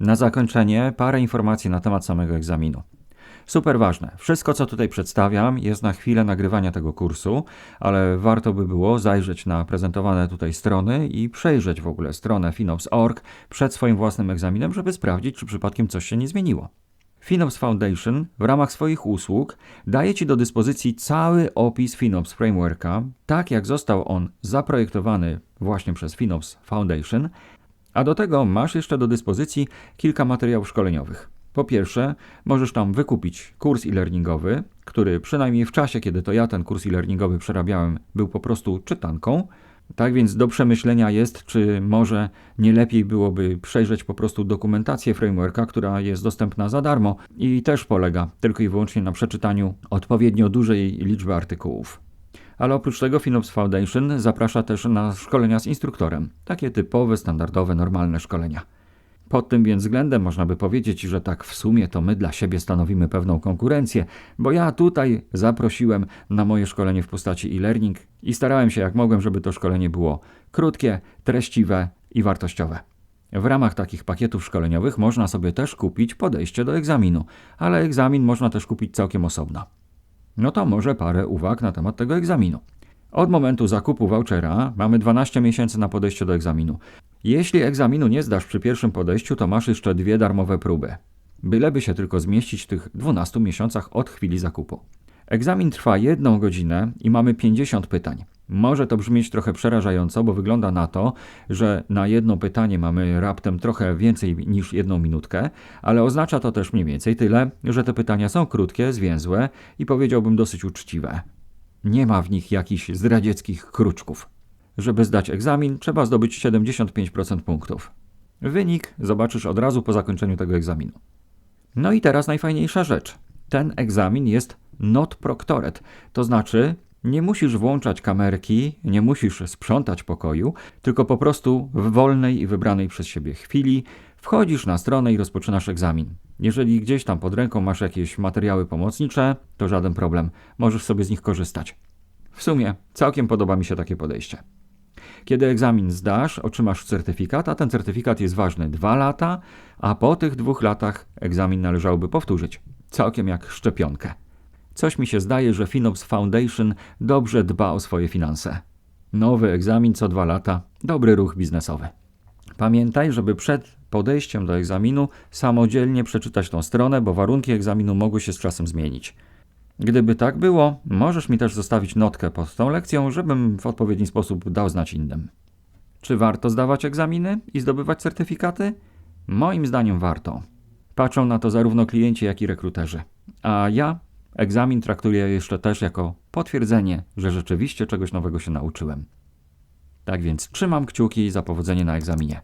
Na zakończenie parę informacji na temat samego egzaminu. Super ważne. Wszystko, co tutaj przedstawiam, jest na chwilę nagrywania tego kursu, ale warto by było zajrzeć na prezentowane tutaj strony i przejrzeć w ogóle stronę FinOps.org przed swoim własnym egzaminem, żeby sprawdzić, czy przypadkiem coś się nie zmieniło. FinOps Foundation w ramach swoich usług daje Ci do dyspozycji cały opis FinOps Frameworka, tak jak został on zaprojektowany właśnie przez FinOps Foundation, a do tego masz jeszcze do dyspozycji kilka materiałów szkoleniowych. Po pierwsze, możesz tam wykupić kurs e-learningowy, który przynajmniej w czasie, kiedy to ja ten kurs e-learningowy przerabiałem, był po prostu czytanką. Tak więc do przemyślenia jest, czy może nie lepiej byłoby przejrzeć po prostu dokumentację frameworka, która jest dostępna za darmo i też polega tylko i wyłącznie na przeczytaniu odpowiednio dużej liczby artykułów. Ale oprócz tego FinOps Foundation zaprasza też na szkolenia z instruktorem. Takie typowe, standardowe, normalne szkolenia. Pod tym więc względem można by powiedzieć, że tak w sumie to my dla siebie stanowimy pewną konkurencję, bo ja tutaj zaprosiłem na moje szkolenie w postaci e-learning i starałem się jak mogłem, żeby to szkolenie było krótkie, treściwe i wartościowe. W ramach takich pakietów szkoleniowych można sobie też kupić podejście do egzaminu, ale egzamin można też kupić całkiem osobno. No to może parę uwag na temat tego egzaminu. Od momentu zakupu vouchera mamy 12 miesięcy na podejście do egzaminu. Jeśli egzaminu nie zdasz przy pierwszym podejściu, to masz jeszcze dwie darmowe próby. Byleby się tylko zmieścić w tych 12 miesiącach od chwili zakupu. Egzamin trwa jedną godzinę i mamy 50 pytań. Może to brzmieć trochę przerażająco, bo wygląda na to, że na jedno pytanie mamy raptem trochę więcej niż jedną minutkę, ale oznacza to też mniej więcej tyle, że te pytania są krótkie, zwięzłe i powiedziałbym dosyć uczciwe. Nie ma w nich jakichś zdradzieckich kruczków. Żeby zdać egzamin, trzeba zdobyć 75% punktów. Wynik zobaczysz od razu po zakończeniu tego egzaminu. No i teraz najfajniejsza rzecz. Ten egzamin jest not proctored, to znaczy nie musisz włączać kamerki, nie musisz sprzątać pokoju, tylko po prostu w wolnej i wybranej przez siebie chwili wchodzisz na stronę i rozpoczynasz egzamin. Jeżeli gdzieś tam pod ręką masz jakieś materiały pomocnicze, to żaden problem, możesz sobie z nich korzystać. W sumie całkiem podoba mi się takie podejście. Kiedy egzamin zdasz, otrzymasz certyfikat, a ten certyfikat jest ważny dwa lata, a po tych dwóch latach egzamin należałoby powtórzyć. Całkiem jak szczepionkę. Coś mi się zdaje, że FinOps Foundation dobrze dba o swoje finanse. Nowy egzamin co dwa lata, dobry ruch biznesowy. Pamiętaj, żeby przed podejściem do egzaminu samodzielnie przeczytać tą stronę, bo warunki egzaminu mogły się z czasem zmienić. Gdyby tak było, możesz mi też zostawić notkę pod tą lekcją, żebym w odpowiedni sposób dał znać innym. Czy warto zdawać egzaminy i zdobywać certyfikaty? Moim zdaniem warto. Patrzą na to zarówno klienci, jak i rekruterzy. A ja egzamin traktuję jeszcze też jako potwierdzenie, że rzeczywiście czegoś nowego się nauczyłem. Tak więc trzymam kciuki za powodzenie na egzaminie.